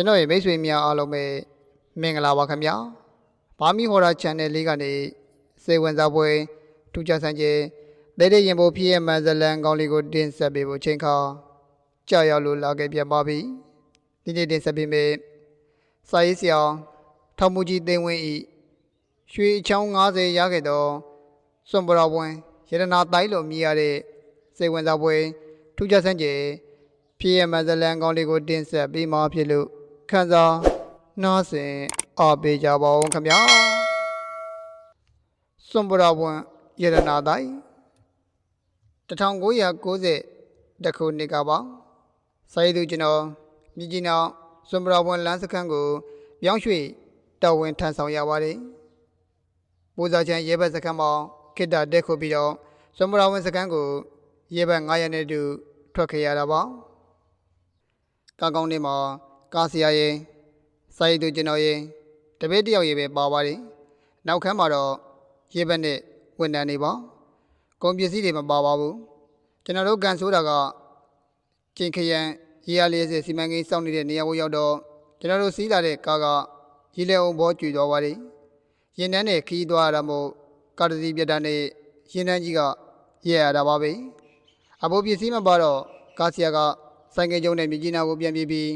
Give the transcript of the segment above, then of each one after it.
ကျွန်တော်ရဲ့မိတ်ဆွေများအားလုံးပဲမင်္ဂလာပါခင်ဗျာဘာမီဟော်ရာ channel လေးကနေစေဝင်စားပွဲထူးခြားဆန်းကျဲဒိတ်ဒိတ်ရင်ဖို့ဖြစ်ရဲ့မန်ဇလန်ကောင်းလေးကိုတင်ဆက်ပေးဖို့ချိန်ခါကြာရောက်လို့လာခဲ့ပြန်ပါပြီဒီနေ့တင်ဆက်ပေးမယ်စာရေးဆရာထောက်မှုကြီးသိန်းဝင်းဤရွှေအချောင်း90ရခဲ့တော့စွန်ပရာပွန်ရတနာတိုင်းလိုမြည်ရတဲ့စေဝင်စားပွဲထူးခြားဆန်းကျဲဖြစ်ရမဇလန်ကောင်းလေးကိုတင်ဆက်ပြီးမှဖြစ်လို့ ခန်းစားနားဆင်အားပေးကြပါဦးခင်ဗျာစွန်ပရာဝန်ယရနာတိုင်း1990တခုနှစ်ကပါစာရေးသူကျွန်တော်မြကြီးနောင်စွန်ပရာဝန်လမ်းစခန်းကိုပြောင်းရွှေ့တော်ဝင်ထမ်းဆောင်ရပါတယ်ပူဇာချံရဲဘက်စခန်းမှာခိတ္တတက်ခုပြီးတော့စွန်ပရာဝန်စခန်းကိုရဲဘက်900နဲ့တူထွက်ခဲ့ရတာပါကားကောင်းထဲမှာ ကားဆရာရင်စာရေးသူကျွန်တော်ရင်တပည့်တယောက်ရေပဲပါပါတယ်နောက်ခန်းမှာတော့ရေဘက်နဲ့ဝန်တန်းနေပါကုန်ပစ္စည်းတွေမပါပါဘူးကျွန်တော်တို့ကန်ဆိုးတာကကျင်ခရန်ရေရလေးစစီမံကိန်းစောင့်နေတဲ့နေရာကိုရောက်တော့ကျွန်တော်တို့စီးလာတဲ့ကားကရေလဲအောင်ဘောကျွေသွားပါတယ်ရင်တန်းနဲ့ခီးသွားရတာမို့ကားတစ်စီးပြတ်တန်းနဲ့ရင်တန်းကြီးကရဲရတာပါပဲအဘိုးပစ္စည်းမပါတော့ကားဆရာကဆိုင်ကယ်ကျုံနဲ့မြကြီးနားကိုပြန်ပြေးပြီး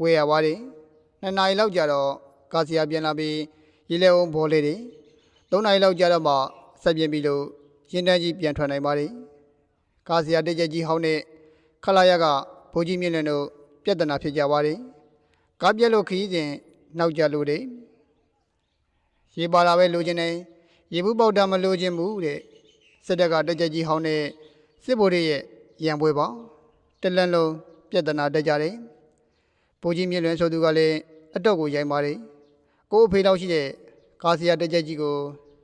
ဝေးရပါတယ်။နှစ်နာရီလောက်ကြာတော့ကာစီယာပြန်လာပြီးရေလဲအောင်ဘောလေးတွေသုံးနာရီလောက်ကြာတော့မှဆက်ပြင်းပြီးလို့ရင်တန်းကြီးပြန်ထွက်နိုင်ပါတယ်။ကာစီယာတက်ချက်ကြီးဟောင်းနဲ့ခလာရကဘိုးကြီးမြင့်လွင်တို့ပြဿနာဖြစ်ကြပါတယ်။ကားပြက်လို့ခရီးစဉ်နောက်ကျလို့တဲ့ရေပါလာပဲလိုချင်တယ်ရေဘူးပေါက်တာမလိုချင်ဘူးတဲ့စစ်တပ်ကတက်ချက်ကြီးဟောင်းနဲ့စစ်ဗိုလ်တွေရဲ့ရံပွဲပေါ့တလန်လုံးပြဿနာတက်ကြတယ်။ ပိုကြီးမြင့်လွင်ဆိုသူကလည်းအတော့ကိုရိုင်းပါတယ်။ကို့အဖေလောက်ရှိတဲ့ကာစီယာတက်ကြကြီးကို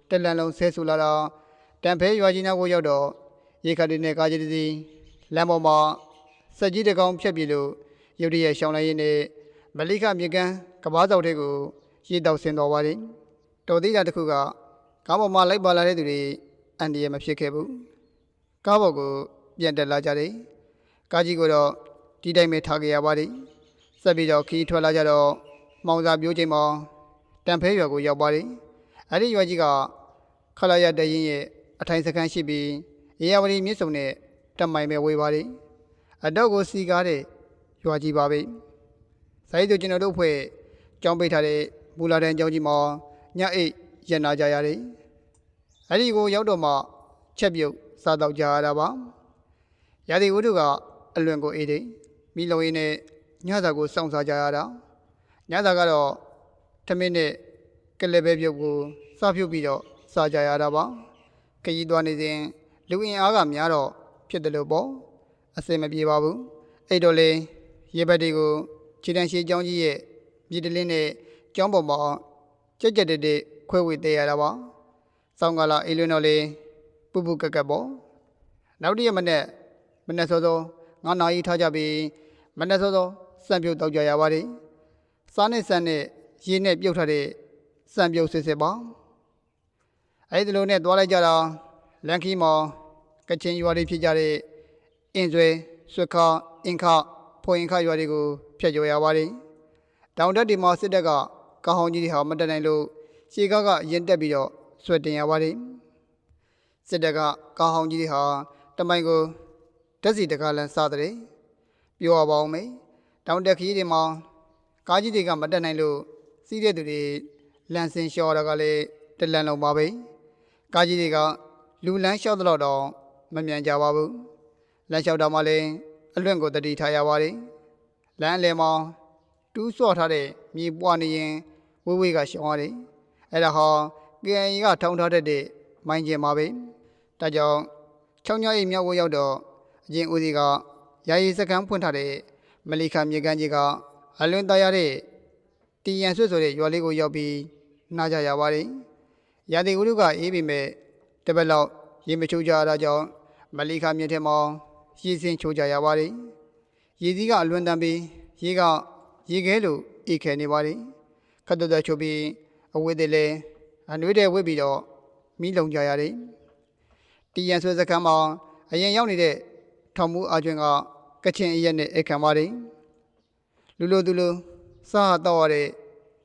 တလန်လုံးဆဲဆူလာတော့တန်ဖဲရွာကြီးနားကိုရောက်တော့ရေခတ်တွေနဲ့ကားကြီးတစ်စီးလမ်းပေါ်မှာစက်ကြီးတစ်ကောင်ဖြတ်ပြေလို့ရုတ်တရက်ရှောင်းလိုက်ရင်းနဲ့မလိခမြေကန်းကဘာစောက်တဲ့ကိုရေတောက်ဆင်းတော်ပါတယ်။တော်သေးတာတစ်ခုကကားပေါ်မှာလိုက်ပါလာတဲ့သူတွေအန်ဒီရမဖြစ်ခဲ့ဘူး။ကားပေါ်ကိုပြန်တက်လာကြတယ်။ကားကြီးကိုတော့ဒီတိုင်းပဲထားခဲ့ရပါတယ်။ ဆက်ပြီးတော့ခီးထွက်လာကြတော့မောင်စာပြိုးချိန်မှာတန်ဖဲရွာကိုရောက်ပါတယ်။အဲဒီရွာကြီးကခလာရတရင်ရဲ့အထိုင်စခန်းရှိပြီးရေယာဝတီမြစ်စုံနဲ့တက်မိုင်ပဲဝေးပါတယ်။အတော့ကိုစီကားတဲ့ရွာကြီးပါပဲ။ဆိုင်သူကျွန်တော်တို့ဖွဲ့ကြောင်းပိတ်ထားတဲ့မူလာတန်းကျောင်းကြီးမှာညအိတ်ရန်နာကြရတယ်။အဲဒီကိုရောက်တော့မှချက်ပြုတ်စားတော့ကြရတာပါ။ရာသီဝတ္ထုကအလွန်ကိုအေးတယ်မိလုံရင်းနဲ့ ညစာကိုစောင့်စားကြရတာညစာကတော့ထမင်းနဲ့ကလေးပဲပြုတ်ကိုစားပြုတ်ပြီးတော့စားကြရတာပါခရီးသွားနေစဉ်လူအင်အားကများတော့ဖြစ်တယ်လို့ပေါ့အစင်မပြေပါဘူးအဲ့တော့လေရေဘက်တွေကိုခြေတန်းရှိကျောင်းကြီးရဲ့မြေတလင်းနဲ့ကျောင်းပေါ်မှာကြက်ကြက်တက်တက်ခွဲဝေတည်ရတာပါစောင်းကလာအေးလွန်းတော့လေပူပူကက်ကက်ပေါ့နောက်တစ်ရက်မနေ့မနေ့စောစောငါးနာရီထားကြပြီးမနေ့စောစော စံပြုတ်တောက်ကြရပါတယ်။စားနဲ့ဆန်နဲ့ရေနဲ့ပြုတ်ထားတဲ့စံပြုတ်စစ်စစ်ပါ။အဲဒီလိုနဲ့သွားလိုက်ကြတာလန်ခီမော်ကချင်ရွာတွေဖြစ်ကြတဲ့အင်းကျွဲဆွတ်ခါအင်ခဖွင်ခရွာတွေကိုဖျက်ကျော်ရပါတယ်။တောင်တက်ဒီမှာစစ်တပ်ကကောင်းဟောင်းကြီးတွေဟာမတက်နိုင်လို့ရှေကားကရင်တက်ပြီးတော့ဆွတ်တင်ရပါတယ်။စစ်တပ်ကကောင်းဟောင်းကြီးတွေဟာတမိုင်ကိုတက်စီတကားလန်စတဲ့ပြောရပါအောင်မေ တောင်တက်ခီးတွေမှာကားကြီးတွေကမတက်နိုင်လို့စီးတဲ့သူတွေလန်စင်လျှော်တာကလည်းတလန်လုံးပါပဲကားကြီးတွေကလူလန်းလျှောက်တော့တော့မမြန်ကြပါဘူးလမ်းလျှောက်တော့မှလည်းအလွင့်ကိုတတိထားရပါတယ်လမ်းအလယ်မှာတူးဆော့ထားတဲ့မြေပွားနေရင်ဝေးဝေးကရှောင်းရတယ်အဲ့ဒါဟာ KNY ကထောင်းထားတဲ့မိုင်းကျင်ပါပဲဒါကြောင့်ချောင်းညအိမ်မြောက်ကိုရောက်တော့အရင်ဦးစီးကယာယီစကန်းဖွင့်ထားတဲ့ မလီခမြေကမ်းကြီးကအလွန်သားရတဲ့တီရန်ဆွတ်ဆိုတဲ့ရွာလေးကိုရောက်ပြီးနားကြရပါတယ်။ရာသီဥတုကအေးပေမဲ့တပတ်လောက်ရေမချိုးကြရတာကြောင့်မလီခမြေထဲမှာရေစင်ချိုးကြရပါတယ်။ရေစည်းကအလွန်တန်ပြီးရေကရေခဲလိုအေးခဲနေပါတယ်။ခတ်တတချိုးပြီးအဝတ်တွေလည်းအနှွေးတဲ့ဝတ်ပြီးတော့မိလုံကြရတယ်။တီရန်ဆွတ်စကန်းမှာအရင်ရောက်နေတဲ့ထောင်မှုအကျွင်းက ကချင်အရက်နဲ့အခမ်းပါတယ်လူလိုသူလိုစားတော့ရတဲ့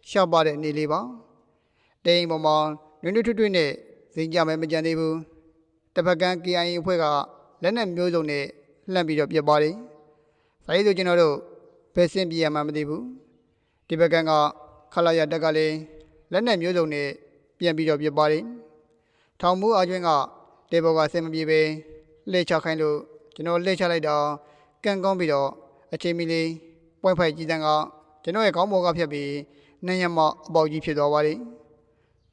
ရှားပါတဲ့နေလေးပါတိမ်ပေါ်မှာနွေ့နွေ့ထွတ်ထွတ်နဲ့ဇင်ကြမယ်မကြံသေးဘူးတစ်ဖက်ကန်း KIA အဖွဲ့ကလက်နက်မျိုးစုံနဲ့လှမ်းပြီးတော့ပြစ်ပါတယ်စာရေးဆိုကျွန်တော်တို့ဘယ်စင်ပြရမှမသိဘူးဒီဘက်ကန်းကခလာရတက်ကလည်းလက်နက်မျိုးစုံနဲ့ပြန်ပြီးတော့ပြစ်ပါတယ်ထောင်မှုအကျွင်းကတေဘော်ကဆင်မပြေပဲလှည့်ချခိုင်းလို့ကျွန်တော်လှည့်ချလိုက်တော့ ကန်ကောင်းပြီးတော့အချိန်မီလေးပွင့်ဖိုက်ကြီးတန်းကကျွန်တော်ရဲ့ခေါင်းပေါ်ကဖြတ်ပြီးနှမ်းရမအပေါက်ကြီးဖြစ်သွားပါတယ်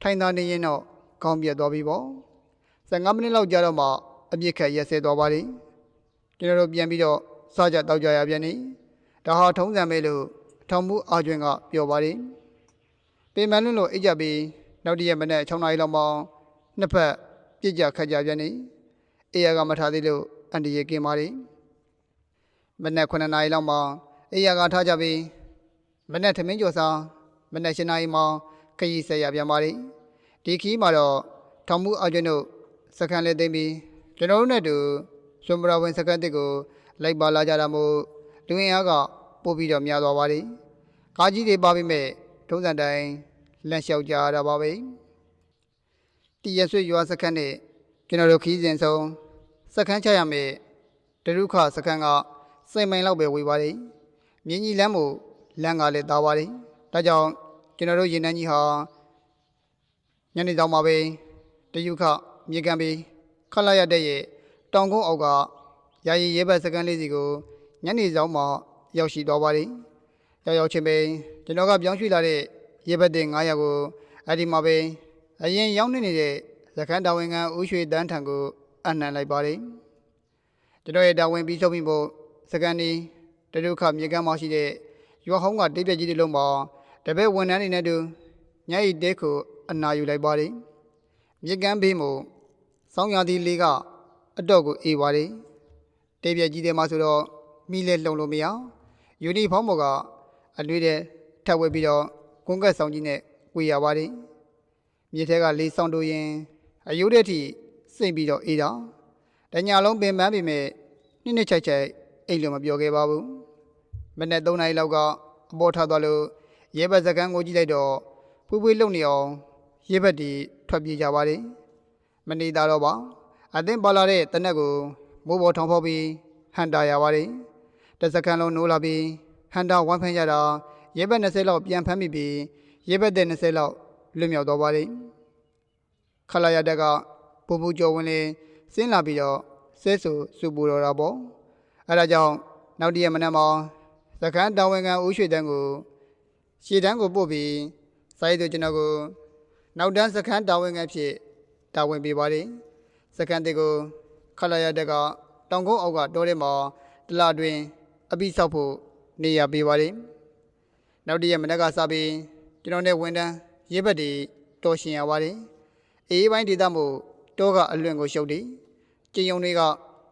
ထိုင်သားနေရင်တော့ခေါင်းပြတ်သွားပြီပေါ့15မိနစ်လောက်ကြာတော့မှအပြစ်ခတ်ရက်စဲသွားပါတယ်ကျွန်တော်တို့ပြန်ပြီးတော့စားကြတောက်ကြရပြန်နေဒါဟာထုံးစံပဲလို့ထောင်မှုအကျွင်းကပြောပါတယ်ပေမန်လွန်းလို့အိတ်ကြပြီးနောက်တည့်ရက်မနေ့6နာရီလောက်မှနှစ်ဖက်ပြစ်ကြခတ်ကြပြန်နေအေးရကမထားသေးလို့အန်ဒီရေကင်းပါလေမ နေ့9နာရီလောက်မှအေးရကထားကြပြီးမနေ့ထမင်းကျော်စာမနေ့7နာရီမှခရီးဆက်ရပြန်ပါလေဒီခီးမှာတော့ထောင်မှုအကျွန်းတို့စကန်လေးသိမ့်ပြီးကျွန်တော်တို့နဲ့တူဆွမ်ဘရာဝင်စကန်တစ်ကိုလိုက်ပါလာကြတာမို့လူဝင်အားကပို့ပြီးတော့များသွားပါလေကားကြီးတွေပါပြီးမဲ့ထုံးစံတိုင်းလန့်လျှောက်ကြရတာပါပဲတည်ရဆွေရွာစခန်းနဲ့ကျွန်တော်တို့ခီးစဉ်ဆုံးစခန်းချရမယ်တရုခစခန်းက စိတ်မိုင်လောက်ပဲဝေးပါတယ်မြင်းကြီးလမ်းမို့လမ်းကလည်းတားပါတယ်ဒါကြောင့်ကျွန်တော်တို့ရင်နှန်းကြီးဟာညနေဆောင်မှာပဲတရုခမြေကံပြီးခလာရတဲ့ရဲ့တောင်ကုန်းအောက်ကယာယီရဲဘက်စခန်းလေးစီကိုညနေဆောင်မှာရောက်ရှိသွားပါတယ်ရောက်ရောက်ချင်းပဲကျွန်တော်ကပြောင်းရွှေ့လာတဲ့ရဲဘက်တဲ့900ကိုအဲ့ဒီမှာပဲအရင်ရောက်နေနေတဲ့ရခန်းတာဝန်ခံဦးရွှေတန်းထံကိုအနှံလိုက်ပါတယ်ကျွန်တော်ရဲ့တာဝန်ပြီးချုပ်ပြီးဖို့ စကန်ဒီတရုခမြေကမ်းမှာရှိတဲ့ရွာဟောင်းကတိပြက်ကြီးတွေလုံးမှာတပည့်ဝန်ထမ်းတွေနဲ့တူညဤတဲခုအနာယူလိုက်ပါတယ်မြေကမ်းဘေးမှာစောင်းရသည်လေးကအတော့ကိုအေးပါတယ်တိပြက်ကြီးတွေမှာဆိုတော့မိလဲလုံလို့မရယူနီဖောင်းပေါ်ကအလွေးတဲ့ထပ်ဝဲပြီးတော့ကွန်ကတ်ဆောင်ကြီးနဲ့ဝေရပါတယ်မြေထဲကလေးဆောင်တို့ရင်အယုဒ္ဓတိစိတ်ပြီးတော့အေးတော့တညာလုံးပင်ပန်းပြီမဲ့နှစ်နှစ်ချိုက်ချိုက် အိတ်လို့မပြောခဲ့ပါဘူးမနေ့3နာရီလောက်ကအပေါ်ထသွားလို့ရဲဘက်စကန်ကိုကြည့်လိုက်တော့ဖွေးဖွေးလုံနေအောင်ရဲဘက်တီထွက်ပြေးကြပါတယ်မနေတာတော့ပါအသင်းပါလာတဲ့တနက်ကိုမိုးပေါ်ထောင်ဖောက်ပြီးဟန်တာရပါတယ်တစ်စကန်လုံးနိုးလာပြီးဟန်တာဝမ်းဖမ်းကြတာရဲဘက်20လောက်ပြန်ဖမ်းမိပြီးရဲဘက်တဲ့20လောက်လွတ်မြောက်သွားပါလိမ့်ခလာရတက်ကပူပူကြော်ဝင်လေးဆင်းလာပြီးတော့ဆဲဆူစူပူတော်တာပေါ့ အဲဒါကြောင့်နောက်တည့်ရက်မနက်မှာသခန်းတာဝန်ခံဦးရွှေတန်းကိုရှေ့တန်းကိုပို့ပြီးစာရေးသူကျွန်တော်ကိုနောက်တန်းစခန်းတာဝန်ခံဖြစ်တာဝန်ပေးပါလိမ့်စခန်းတေကိုခလာရတက်ကတောင်ကုန်းအောက်ကတောထဲမှာတလတွင်အပိဆောက်ဖို့နေရာပေးပါလိမ့်နောက်တည့်ရက်မနက်ကစပြီးကျွန်တော်နဲ့ဝန်တန်းရေးဘက်တွေတော်ရှင်ရပါတယ်အေးပိုင်းဒေသမို့တောကအလွင့်ကိုရှုပ်တယ်ကျင်ယုံတွေက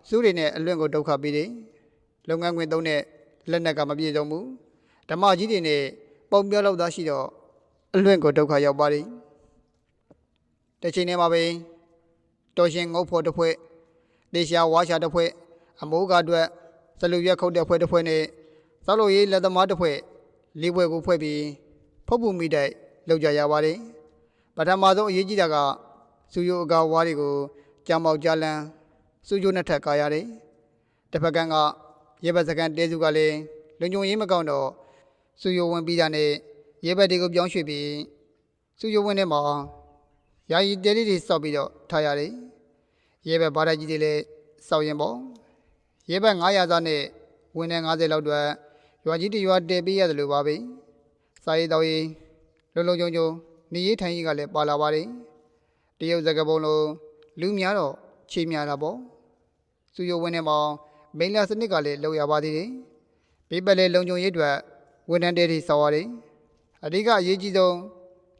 စူးတွေနဲ့အလွင့်ကိုဒုက္ခပေးတယ်လုပ်ငန်းခွင်သုံးတဲ့လက်နက်ကမပြေဆုံးဘူးဓမ္မကြီးတွေနဲ့ပုံပြောလောက်သားရှိတော့အလွင့်ကိုဒုက္ခရောက်ပါတယ်တစ်ချိန်တည်းမှာပဲတော်ရှင်ငုတ်ဖို့တစ်ဖွဲ့ဒေရှာဝါရှာတစ်ဖွဲ့အမိုးကအတွက်စလူရက်ခုတ်တဲ့ဖွဲ့တစ်ဖွဲ့နဲ့စောက်လို့ရေးလက်သမားတစ်ဖွဲ့လေးဘွဲကိုဖွဲ့ပြီးဖုတ်ပူမိတိုက်လောက်ကြရပါတယ်ပထမဆုံးအရေးကြီးတာကစူယိုအကာဝါးတွေကိုကြောင်ပေါက်ကြလန်း စူယိုနှစ်ထပ်ကာရတယ်တစ်ဖက်ကန်းကရေဘက်စကန်တဲစုကလည်းလုံခြုံရေးမကောင်းတော့စူယိုဝင်ပြီးတာနဲ့ရေဘက်တွေကိုပြောင်းရွှေ့ပြီးစူယိုဝင်ထဲမှာယာယီတဲလေးတွေစောက်ပြီးတော့ထားရတယ်ရေဘက်ဘားတိုက်ကြီးတွေလည်းစောက်ရင်ပေါ့ရေဘက်900စားနဲ့ဝင်တဲ့90လောက်အတွက်ရွာကြီးတရွာတည်ပေးရတယ်လို့ပါပဲစာရေးတော်ရေးလုံလုံချုံချုံနေရေးထိုင်ရေးကလည်းပါလာပါတယ်တရုတ်စကားပုံလိုလူများတော့ချေများတာပေါ့ စူယိုဝင်းထဲမှာမိန်လာစနစ်ကလည်းလောက်ရပါသေးတယ်ဘေးပက်လည်းလုံချုံရေးအတွက်ဝန်ထမ်းတဲတွေစောက်ရတယ်အဓိကအရေးကြီးဆုံး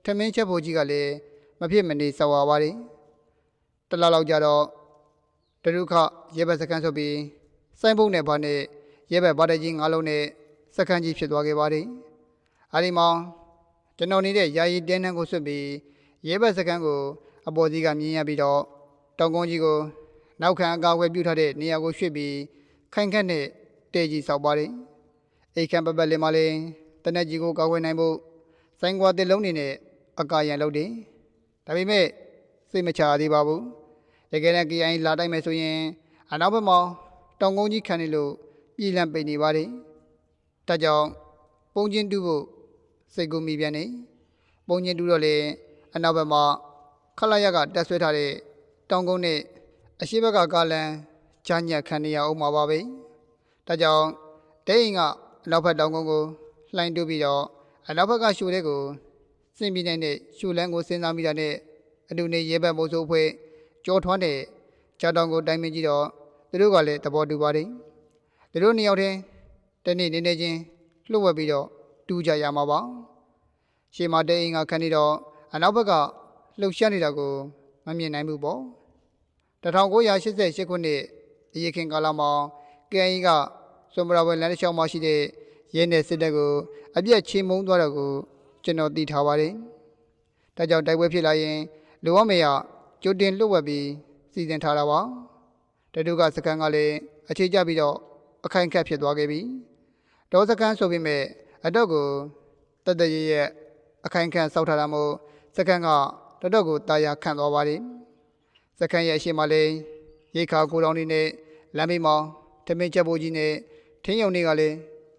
ထမင်းချက်ဖို့ကြီးကလည်းမဖြစ်မနေစောက်ရပါတယ်တလားလောက်ကြတော့တရုခရဲဘက်စကန်ဆိုပြီးစိုင်းပုံးနဲ့ဘာနဲ့ရဲဘက်ဘာတကြီးငါးလုံးနဲ့စခန်းကြီးဖြစ်သွားခဲ့ပါတယ်။အဲဒီမှာကျွန်တော်နေတဲ့ယာယီတင်းနှန်းကိုဆွတ်ပြီးရဲဘက်စခန်းကိုအပေါ်စီးကမြင်ရပြီးတော့တောင်ကုန်းကြီးကို နောက်ခံအကာအကွယ်ပြုထားတဲ့နေရာကိုရွှေ့ပြီးခိုင်ခန့်နဲ့တဲကြီးဆောက်ပါတယ်။အိတ်ခံပပတ်လေးမှာလည်းတနက်ကြီးကိုကာကွယ်နိုင်ဖို့စိုင်းကွာတစ်လုံးနေနဲ့အကာရန်လုပ်တယ်ဒါပေမဲ့စိတ်မချရသေးပါဘူးတကယ်နဲ့ KI လာတိုက်မယ်ဆိုရင်အနောက်ဘက်မှာတောင်ကုန်းကြီးခံနေလို့ပြည်လန့်ပိတ်နေပါတယ်ဒါကြောင့်ပုံချင်းတူဖို့စိတ်ကူမိပြန်နေပုံချင်းတူတော့လေအနောက်ဘက်မှာခလာရကတက်ဆွဲထားတဲ့တောင်ကုန်းနဲ့ အရှိဘက်ကကားလန်ချာညက်ခံနေရအောင်ပါပါပဲဒါကြောင့်တဲ့အိမ်ကအနောက်ဘက်တောင်ကုန်းကိုလှိုင်းတူပြီးတော့အနောက်ဘက်ကရှူတဲ့ကိုစင်ပြင်းနေတဲ့ရှူလန်းကိုစဉ်းစားမိတာနဲ့အတူနေရဲဘက်မိုးစိုးဖွဲ့ကြောထွန်းတဲ့ကြောက်တောင်ကိုတိုင်မကြည့်တော့သူတို့ကလည်းသဘောတူပါတယ်သူတို့နှစ်ယောက်တည်းတနေ့နေနေချင်းလှုပ်ဝက်ပြီးတော့တူကြရမှာပါရှေ့မှာတဲ့အိမ်ကခန်းနေတော့အနောက်ဘက်ကလှုပ်ရှားနေတာကိုမမြင်နိုင်ဘူးပေါ့ 1988ခုနှစ်အရေးခင်ကာလမှာကဲအင်းကစွန်ပရာဝဲလမ်းတစ်လျှောက်မှာရှိတဲ့ရဲနယ်စစ်တပ်ကိုအပြက်ချေမှုန်းသွားတာကိုကျွန်တော်သိထားပါတယ်။ဒါကြောင့်တိုက်ပွဲဖြစ်လာရင်လူဝမေရကြိုတင်လွတ်ဝက်ပြီးစီစဉ်ထားတာပါ။တတူကစကန်ကလည်းအခြေကျပြီးတော့အခိုင်အခက်ဖြစ်သွားခဲ့ပြီ။ဒေါ်စကန်ဆိုပေမဲ့အတော့ကိုတတရရဲ့အခိုင်အခက်စောက်ထားတာမို့စကန်ကတတော့ကိုတာယာခန့်သွားပါတယ်။ စကန်ရဲ့အရှိမလေးရိတ်ခါကိုတောင်းနေနဲ့လမ်းမေးမောင်ထမင်းချက်ဖို့ကြီးနဲ့ထင်းယုံတွေကလည်း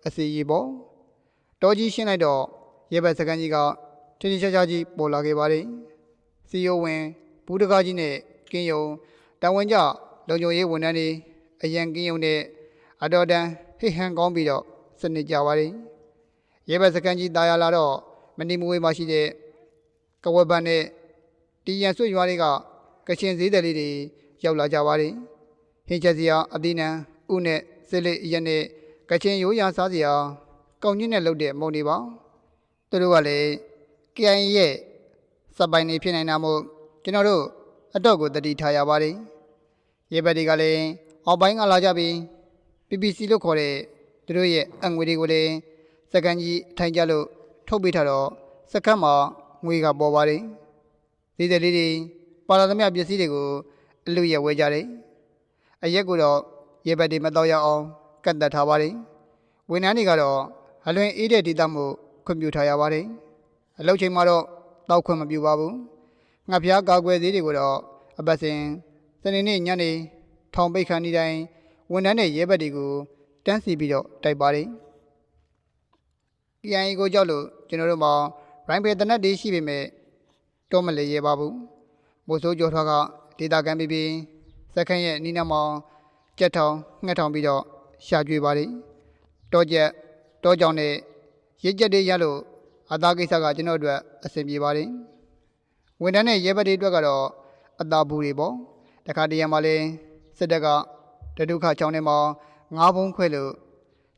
အစီရီပေါ့တောကြီးရှင်းလိုက်တော့ရဲဘက်စကန်ကြီးကထင်းထင်းရှားရှားကြီးပေါ်လာခဲ့ပါတယ်စီယိုဝင်ဘူးတကားကြီးနဲ့ကင်းယုံတာဝန်ကျလုံခြုံရေးဝန်ထမ်းတွေအရန်ကင်းယုံနဲ့အတော်တန်ဟိဟန်ကောင်းပြီးတော့စနစ်ကြပါတယ်ရဲဘက်စကန်ကြီးတာယာလာတော့မနီမဝေးမှာရှိတဲ့ကဝက်ပန်နဲ့တီရန်ဆွေရွာတွေက ကချင်ဈေးတယ်လေးတွေရောက်လာကြပါတယ်ဟင်းချက်စရာအသီးနှံဥနဲ့စစ်လေးရက်နဲ့ကချင်ရိုးရာစားစရာကောင်းကြီးနဲ့လုပ်တဲ့မုံတွေပါသူတို့ကလည်း KIA ရဲ့စပိုင်နေဖြစ်နိုင်တာမို့ကျွန်တော်တို့အတော့ကိုတတိထားရပါတယ်ရေဘက်တွေကလည်းအောက်ပိုင်းကလာကြပြီး PPC လို့ခေါ်တဲ့သူတို့ရဲ့အငွေတွေကိုလည်းစကန်ကြီးထိုင်ကြလို့ထုတ်ပေးထားတော့စကတ်မှာငွေကပေါ်ပါတယ်ဒီတဲ့လေးတွေ ပါလာသမျှပစ္စည်းတွေကိုအလူရဝဲကြတယ်အရက်ကိုတော့ရေဘက်တွေမတော့ရအောင်ကတ်တက်ထားပါတယ်ဝန်ထမ်းတွေကတော့အလွန်အေးတဲ့ဒေသမှုခွင့်ပြုထားရပါတယ်အလုပ်ချိန်မှာတော့တောက်ခွင့်မပြုပါဘူးငှက်ဖျားကာကွယ်သေးတွေကိုတော့အပတ်စဉ်စနေနေ့ညနေထောင်ပိတ်ခန်းဒီတိုင်းဝန်ထမ်းတွေရဲဘက်တွေကိုတန်းစီပြီးတော့တိုက်ပါတယ် PIA ကိုကြောက်လို့ကျွန်တော်တို့မှာရိုင်းပေတနက်တွေရှိပေမဲ့တော့မလေရဲပါဘူး မိုးစိုးကျော်ထွားကဒေတာကန်ပြီးပြီးစက္ကန့်ရဲ့နီးနားမှာကြက်ထောင်ငှက်ထောင်ပြီးတော့ရှာကြွေပါတယ်တောကျက်တောကြောင်နဲ့ရစ်ကြက်တွေရလို့အသားကိစ္စကကျွန်တော်အတွက်အဆင်ပြေပါတယ်ဝန်ထမ်းနဲ့ရဲဘက်တွေအတွက်ကတော့အသားဘူးတွေပေါ့တခါတရံမှာလဲစစ်တပ်ကတဒုက္ခချောင်းထဲမှာငါးဘုံခွဲလို့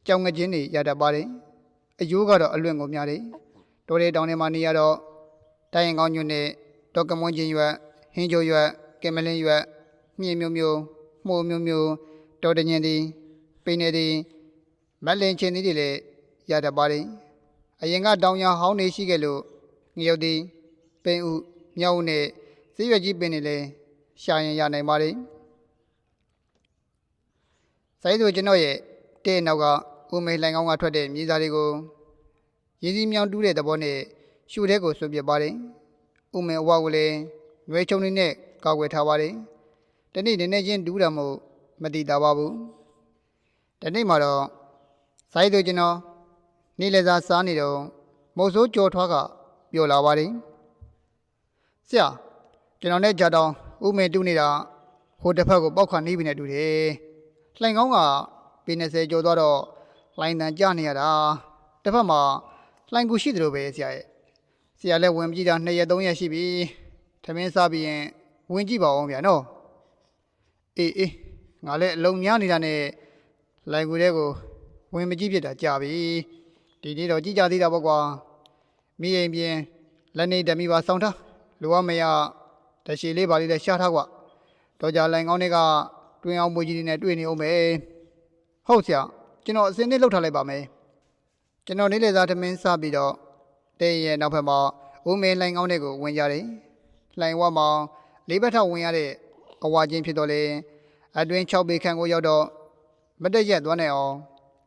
ကြောင်ငချင်းတွေရတတ်ပါတယ်အယိုးကတော့အလွင့်ကိုများတယ်တော်တဲ့တောင်ထဲမှာနေရတော့တိုင်းရင်ကောင်းညွန့်နဲ့ဒေါကမွန်ချင်းရွက် ဟင်းချိုရွက်ကင်မလင်းရွက်မြင်းမျိုးမျိုးမှုံမျိုးမျိုးတော်တညင်သည်ပိနေသည်မက်လင်ချင်းသည်တွေလည်းရတတ်ပါတယ်အရင်ကတောင်ရဟောင်းနေရှိခဲ့လို့ငရုတ်သည်ပင်ဥမြောက်ဥနဲ့ဈေးရွက်ကြီးပင်တွေလည်းရှာရင်ရနိုင်ပါတယ်ဆိုင်သူကျွန်တော်ရဲ့တဲ့နောက်ကဦးမေလှိုင်ကောင်းကထွက်တဲ့မြေသားတွေကိုရည်စည်းမြောင်းတူးတဲ့သဘောနဲ့ရှူတဲ့ကိုဆွပြပါတယ်ဦးမေအဝကိုလည်း ရွေးချုံနေနဲ့ကောက်ွယ်ထားပါတယ်တနေ့နည်းနည်းချင်းတူးတာမို့မတိတာပါဘူးတနေ့မှာတော့ဆိုင်သူကျွန်တော်နေ့လည်စာစားနေတော့မုတ်ဆိုးကြော်ထွားကပြောလာပါတယ်ဆရာကျွန်တော်နဲ့ကြာတောင်ဦးမေတူးနေတာဟိုတစ်ဖက်ကိုပောက်ခါနေပြီနဲ့တူတယ်လှိုင်ကောင်းကပေ20ကျော်သွားတော့လှိုင်တန်ကြနေရတာတစ်ဖက်မှာလှိုင်ကူရှိတယ်လို့ပဲဆရာရဲ့ဆရာလည်းဝင်ကြည့်တာ2ရက်3ရက်ရှိပြီ ထမင်းစားပြီးရင်ဝင်ကြည့်ပါအောင်ဗျာနော်အေးအေးငါလည်းအလုံးများနေတာနဲ့လှိုင်ကူတဲ့ကိုဝင်မကြည့်ဖြစ်တာကြာပြီဒီနေ့တော့ကြည့်ကြသေးတာပေါ့ကွာမိရင်ပြင်လက်နေတမီပါစောင်းထားလူကမရတရှိလေးပါလေးလည်းရှားထားကွာတော့ကြလိုင်ကောင်းတွေကတွင်အောင်မွေကြီးတွေနဲ့တွေ့နေအောင်ပဲဟုတ်ဆရာကျွန်တော်အစင်းလေးလှုပ်ထားလိုက်ပါမယ်ကျွန်တော်နေ့လေစားသမင်းစားပြီးတော့တဲ့ရဲ့နောက်ဖက်မှာဦးမင်းလိုင်ကောင်းတွေကိုဝင်ကြတယ် လှိုင်ဝမှာလေးဘက်ထောက်ဝင်ရတဲ့အဝါချင်းဖြစ်တော့လေအတွင်း6ပေခန့်ကိုရောက်တော့မတက်ရက်သွားနိုင်အောင်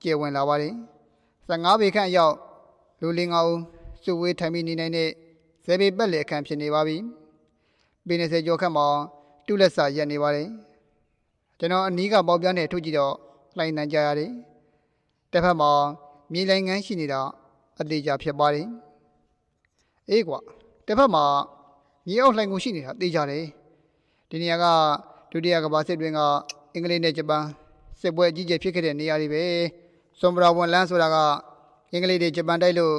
ကျေဝင်လာပါတယ်15ပေခန့်ရောက်လူလင်းငါဦးစုဝေးထိုင်ပြီးနေနိုင်တဲ့ဇေဘေပက်လေအခန်းဖြစ်နေပါပြီပေ20ကျော်ခန့်မှာတူလက်စာရက်နေပါတယ်ကျွန်တော်အနီးကပေါက်ပြားနဲ့ထုတ်ကြည့်တော့လှိုင်းနှံကြရတယ်တစ်ဖက်မှာမြေလိုင်ငန်းရှိနေတာအသေးချာဖြစ်ပါတယ်အေးကွာတစ်ဖက်မှာ မြေအောက်လှိုင်ကိုရှိနေတာသိကြတယ်ဒီနေရာကဒုတိယကမ္ဘာစစ်တွင်ကအင်္ဂလိပ်နဲ့ဂျပန်စစ်ပွဲအကြီးကျယ်ဖြစ်ခဲ့တဲ့နေရာတွေပဲဆွန်ဘရာဝန်လန်းဆိုတာကအင်္ဂလိပ်တွေဂျပန်တိုက်လို့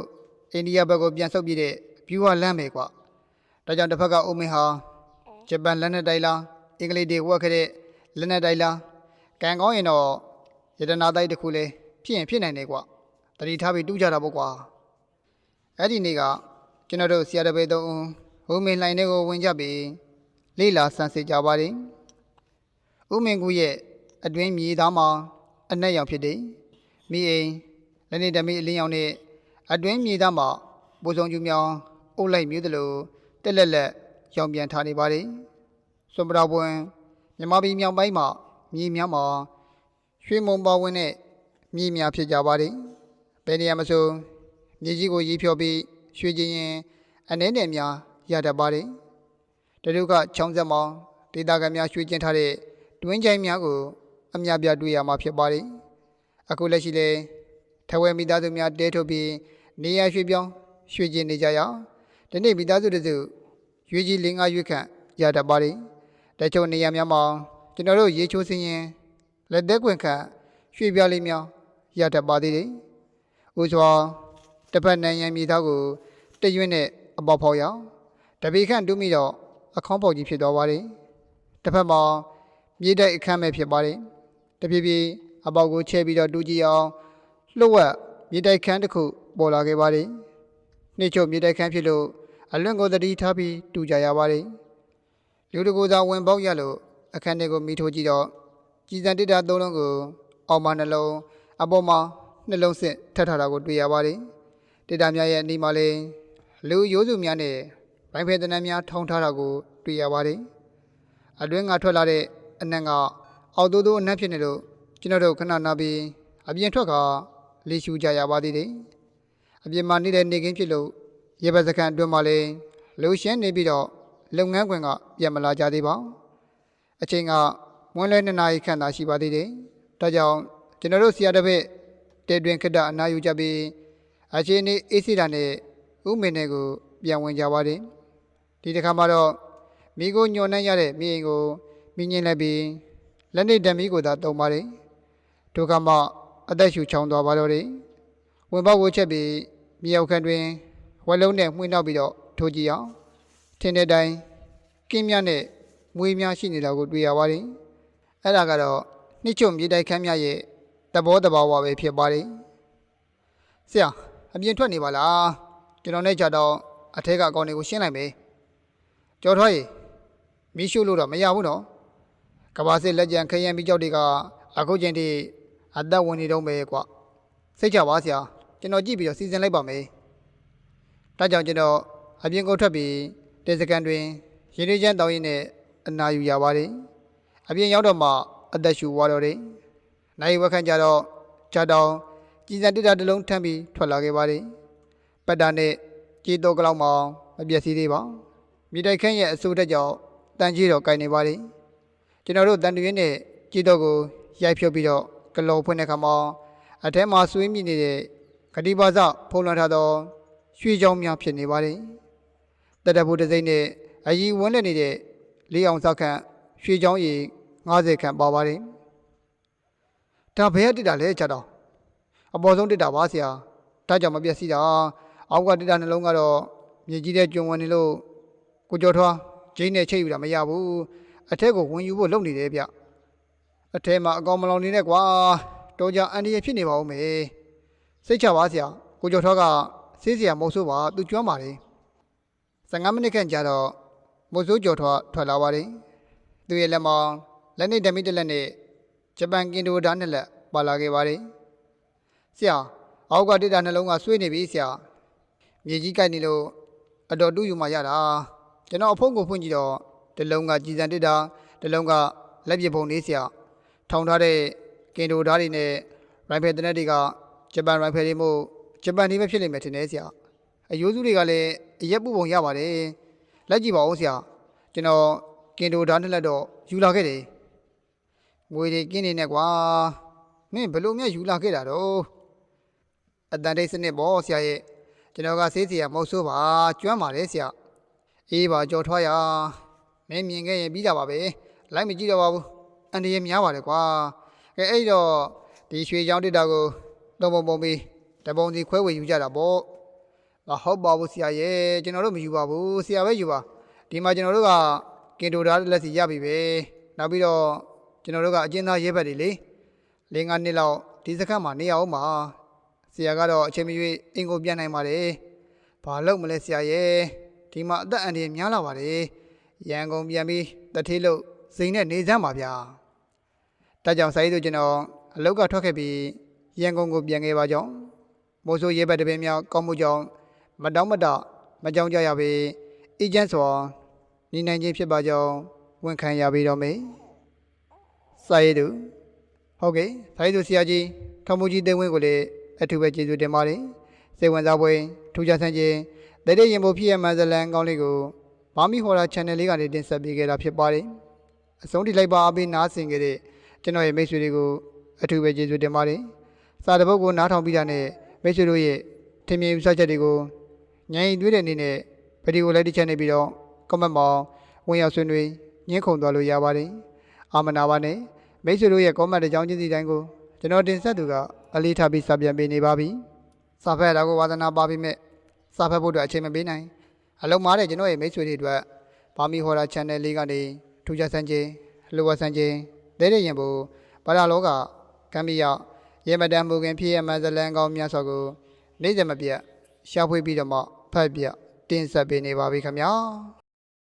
အိန္ဒိယဘက်ကိုပြန်ဆုတ်ပြေးတဲ့ဗျူဟာလမ်းပဲကွာဒါကြောင့်တစ်ဖက်ကအုံမင်းဟာဂျပန်လက်နက်တိုက်လားအင်္ဂလိပ်တွေဝတ်ခဲ့တဲ့လက်နက်တိုက်လားကံကောင်းရင်တော့ယတနာတိုက်တစ်ခုလဲဖြစ်ရင်ဖြစ်နိုင်တယ်ကွာတတိထားပြီးတူးကြတာပေါ့ကွာအဲ့ဒီနေ့ကကျွန်တော်တို့ဆရာတပည့်သုံးဦး ဟိုမင်းလှိုင်တွေကိုဝင်ကြပြီးလေးလာဆန်းစစ်ကြပါတယ်ဦးမင်းကူရဲ့အတွင်းမြေသားမှာအနက်ရောင်ဖြစ်တယ်မိအိမ်လက်နေတမီအလင်းရောင်နဲ့အတွင်းမြေသားမှာပူဆောင်ကျူမြောင်အုပ်လိုက်မျိုးသလိုတက်လက်လက်ရောင်ပြန်ထားနေပါတယ်စွန်ပရာပွန်မြမပြည်မြောင်ပိုင်းမှာမြေများမှာရွှေမုံပါဝင်တဲ့မြေများဖြစ်ကြပါတယ်ဘယ်နေရာမဆိုမြေကြီးကိုရေးဖြောပြီးရွှေကျင်ရင်အနေနဲ့များ ရတတ်ပါတယ်တရုတ်ကချောင်းဆက်မောင်ဒေတာကများရွှေကျင်ထားတဲ့တွင်းချိုင်းများကိုအများပြတွေ့ရမှာဖြစ်ပါတယ်အခုလက်ရှိလေထဝဲမိသားစုများတဲထုတ်ပြီးနေရရွှေပြောင်းရွှေကျင်နေကြရဒီနေ့မိသားစုတစုရွှေကြီးလင်းကားရွေးခန့်ရတတ်ပါတယ်တချို့နေရာများမှာကျွန်တော်တို့ရေချိုးစင်းရင်လက်သက်ကွင်ခန့်ရွှေပြားလေးများရတတ်ပါသေးတယ်ဥစွာတစ်ဖက်နိုင်ငံမြေသားကိုတရွင်းနဲ့အပေါက်ဖောက်ရ တပေခန့်တူးမိတော့အခေါင်းပေါက်ကြီးဖြစ်သွားပါတယ်တစ်ဖက်မှာမြေတိုက်အခန်းပဲဖြစ်ပါတယ်တဖြည်းဖြည်းအပေါက်ကိုချဲပြီးတော့တူးကြည့်အောင်လှုပ်ဝက်မြေတိုက်ခန်းတစ်ခုပေါ်လာခဲ့ပါတယ်နှိမ့်ချုပ်မြေတိုက်ခန်းဖြစ်လို့အလွန်ကိုသတိထားပြီးတူကြရပါတယ်လူတကူသာဝင်ပေါက်ရလို့အခန်းတွေကိုမိထိုးကြည့်တော့ကြည်စံတစ်တာသုံးလုံးကိုအောက်မှာနှလုံးအပေါ်မှာနှလုံးစစ်ထပ်ထားတာကိုတွေ့ရပါတယ်တစ်တာများရဲ့အနီးမှာလည်းလူရိုးစုများနဲ့ ဘိုင်ဖဲတနန်းများထောင်းထားတာကိုတွေ့ရပါတယ်အတွင်းကထွက်လာတဲ့အနံ့ကအောက်တိုးတိုးအနံ့ဖြစ်နေလို့ကျွန်တော်တို့ခဏနာပြီးအပြင်ထွက်ကလေရှူကြရပါသေးတယ်အပြင်မှာနေတဲ့နေကင်းဖြစ်လို့ရေဘက်စခန်းအတွင်းမှာလည်းလူရှင်းနေပြီးတော့လုပ်ငန်းခွင်ကပြန်မလာကြသေးပါအချိန်ကမွန်းလဲ2နာရီခန့်သာရှိပါသေးတယ်ဒါကြောင့်ကျွန်တော်တို့ဆရာတစ်ပည့်တဲတွင်ခက်တာအနာယူကြပြီးအချိန်นี้အေးစီတာနဲ့ဥမင်းနဲ့ကိုပြန်ဝင်ကြပါတယ် ဒီတစ်ခါမှာတော့မိကိုညှော်နှံ့ရတဲ့မိရင်ကိုမိငင်းလိုက်ပြီးလက်နေဓမီကိုသာတုံပါတယ်ဒုက္ခမအသက်ရှူချောင်းသွားပါတော့တယ်ဝင်ပေါက်ဝှချက်ပြီးမြေရောက်ခန့်တွင်ဝက်လုံးနဲ့မှွေးနောက်ပြီးတော့ထိုးကြည့်အောင်ထင်းတဲ့တိုင်ကင်းမြနဲ့မွေးများရှိနေတာကိုတွေ့ရပါတယ်အဲ့ဒါကတော့နှိမ့်ချုံမြေတိုက်ခန်းများရဲ့တဘောတဘာဝပဲဖြစ်ပါတယ်ဆရာအပြင်ထွက်နေပါလားကျွန်တော်နဲ့ကြတော့အထက်ကအကောင်တွေကိုရှင်းလိုက်မယ် ကြော်ထွားရေမီးရှို့လို့တော့မရဘူးနော်ကဘာစစ်လက်ကျန်ခရမ်းပြီးကြောက်တွေကအခုချိန်ထိအသက်ဝင်နေတော့မယ်ကွစိတ်ချပါဆရာကျွန်တော်ကြည့်ပြီးတော့စီစဉ်လိုက်ပါမယ်ဒါကြောင့်ကျွန်တော်အပြင်ကိုထွက်ပြီးတေစကန်တွင်ရင်းနှီးချမ်းတောင်းရင်နဲ့အနာယူရပါတယ်အပြင်ရောက်တော့မှအသက်ရှူသွားတော့တယ်နိုင်ဝက်ခန့်ကြတော့ခြာတောင်ကြည်စံတစ်တာတစ်လုံးထမ်းပြီးထွက်လာခဲ့ပါတယ်ပတ်တာနဲ့ကြေးတော့ကလောက်မှမပြည့်စည်သေးပါ မြေတိုက်ခန့်ရဲ့အဆိုးတက်ကြောင့်တန်ကြီးတော့ကင်နေပါတယ်ကျွန်တော်တို့တန်တွင်းနဲ့ကြေးတော့ကိုရိုက်ဖြုတ်ပြီးတော့ကလောဖွင့်တဲ့ခါမှာအထက်မှာဆွေးမြည်နေတဲ့ဂတိပါစဖုံးလွှမ်းထားသောရွှေချောင်းများဖြစ်နေပါတယ်တတဖို့တစ်စိမ့်နဲ့အယီဝန်းလက်နေတဲ့လေးအောင်ဆောက်ခန့်ရွှေချောင်းရီ90ခန့်ပါပါတယ်ဒါဘယ်ကတစ်တာလဲကြတော့အပေါ်ဆုံးတစ်တာပါဆရာဒါကြောင့်မပြည့်စည်တာအောက်ကတစ်တာနှလုံးကတော့မြေကြီးတဲ့ကျွံဝင်နေလို့ ကိုကျော်ထွားဂျိန်းနဲ့ချိတ်ယူတာမရဘူးအထက်ကိုဝင်ယူဖို့လုပ်နေတယ်ဗျအထက်မှာအကောင်မလောင်နေနဲ့ကွာတော်ကြအန်ဒီရဖြစ်နေပါဦးမေစိတ်ချပါဆရာကိုကျော်ထွားကဆေးစရာမဟုတ်ဆိုးပါသူကျွမ်းပါလေ15မိနစ်ခန့်ကြာတော့မိုးစိုးကျော်ထွားထွက်လာပါတယ်သူရဲ့လက်မှာလက်နေဓမီတစ်လက်နဲ့ဂျပန်ကင်တိုဓာတ်နှစ်လက်ပါလာခဲ့ပါတယ်ဆရာအောက်ကတိတာနှလုံးကဆွေးနေပြီဆရာမြေကြီးကိုက်နေလို့အတော်တူးယူမှရတာ ကျွန်တော်အဖုံးကိုဖွင့်ကြည့်တော့တစ်လုံးကကြည်စံတစ်တာတစ်လုံးကလက်ပြပုံလေးဆရာထောင်ထားတဲ့ကင်တိုဓာတ်တွေနဲ့ရိုင်ဖယ်တနက်တွေကဂျပန်ရိုင်ဖယ်တွေမို့ဂျပန်နေပဲဖြစ်လိမ့်မယ်ထင်တယ်ဆရာအယိုးစုတွေကလည်းအရက်ပူပုံရပါတယ်လက်ကြည့်ပါဦးဆရာကျွန်တော်ကင်တိုဓာတ်နှစ်လက်တော့ယူလာခဲ့တယ်ငွေတွေကင်းနေနဲ့ကွာမင်းဘယ်လို့မြယူလာခဲ့တာတော့အတန်တိတ်စနစ်ပေါ့ဆရာရဲ့ကျွန်တော်ကဆေးစီရမဟုတ်ဆိုးပါကျွမ်းပါတယ်ဆရာ အေးပါကြော်ထွားရမင်းမြင်ခဲ့ရင်ပြီးတာပါပဲလိုက်မကြည့်တော့ပါဘူးအန်တရများပါတယ်ကွာကဲအဲ့တော့ဒီရွှေချောင်းတစ်တာကိုသုံးပုံပုံပြီးတပုံစီခွဲဝေယူကြတာပေါ့မဟုတ်ပါဘူးဆရာရဲ့ကျွန်တော်တို့မယူပါဘူးဆရာပဲယူပါဒီမှာကျွန်တော်တို့ကကင်တိုဓာတ်လက်စီရပြီပဲနောက်ပြီးတော့ကျွန်တော်တို့ကအကျဉ်းသားရဲဘက်တွေလေလေးငါးနှစ်လောက်ဒီစခန်းမှာနေရအောင်ပါဆရာကတော့အချိန်မရွေးအင်ကိုပြန်နိုင်ပါတယ်ဘာလို့မလဲဆရာရဲ့ ဒီမှာအသက်အန္တရာယ်များလာပါတယ်ရန်ကုန်ပြန်ပြီးတထေးလို့စိန်နဲ့နေစမ်းပါဗျာဒါကြောင့်စာရေးသူကျွန်တော်အလောက်ကထွက်ခဲ့ပြီးရန်ကုန်ကိုပြန်ခဲ့ပါကြောင်းမိုးဆိုးရဲဘက်တပင်များကောင်းမှုကြောင့်မတောင်းမတမကြောင်ကြရပေအေဂျင့်စွာနေနိုင်ခြင်းဖြစ်ပါကြောင်းဝန်ခံရပြီးတော့မေစာရေးသူဟုတ်ကဲ့စာရေးသူဆရာကြီးထောင်မူကြီးသိန်းဝင်းကိုလည်းအထူးပဲကျေးဇူးတင်ပါတယ်စိတ်ဝင်စားပွဲထူးခြားဆန်းခြင်း တတဲ့ရင်ဖို့ဖြစ်ရမှန်ဇလန်ကောင်းလေးကိုမာမီဟော်ရာ channel လေးကနေတင်ဆက်ပေးခဲ့တာဖြစ်ပါတယ်အဆုံးထိလိုက်ပါအပေးနားဆင်ခဲ့တဲ့ကျွန်တော်ရဲ့မိတ်ဆွေတွေကိုအထူးပဲကျေးဇူးတင်ပါတယ်စာတစ်ပုဒ်ကိုနားထောင်ပြီးတာနဲ့မိတ်ဆွေတို့ရဲ့ထင်မြင်ယူဆချက်တွေကိုညင်တွေးတဲ့အနေနဲ့ဗီဒီယိုလည်းတစ်ချက်နေပြီးတော့ comment မှာဝင်ရောက်ဆွေးနွေးညှင်းခုန်သွားလို့ရပါတယ်အာမနာပါနဲ့မိတ်ဆွေတို့ရဲ့ comment တစ်ကြောင်းချင်းစီတိုင်းကိုကျွန်တော်တင်ဆက်သူကအလေးထားပြီးစပြန်ပေးနေပါပြီစာဖတ်တာကိုဝါသနာပါပြီးမဲ့ စာဖတ်ဖို့အတွက်အချိန်မပေးနိုင်အလုံးမားတဲ့ကျွန်တော်ရဲ့မိတ်ဆွေတွေအတွက်ဘာမီဟော်ရာ channel လေးကနေထူးခြားဆန်းခြင်းလိုဝဆန်းခြင်းဒဲတဲ့ရင်ဘူးဘာသာလောကကံမီရောက်ရေမတန်မူခင်ဖြစ်ရမှဇလန်ကောင်းများစွာကိုနေ့စဉ်မပြတ်ရှာဖွေပြီးတော့မှဖတ်ပြတင်ဆက်ပေးနေပါပြီခင်ဗျာ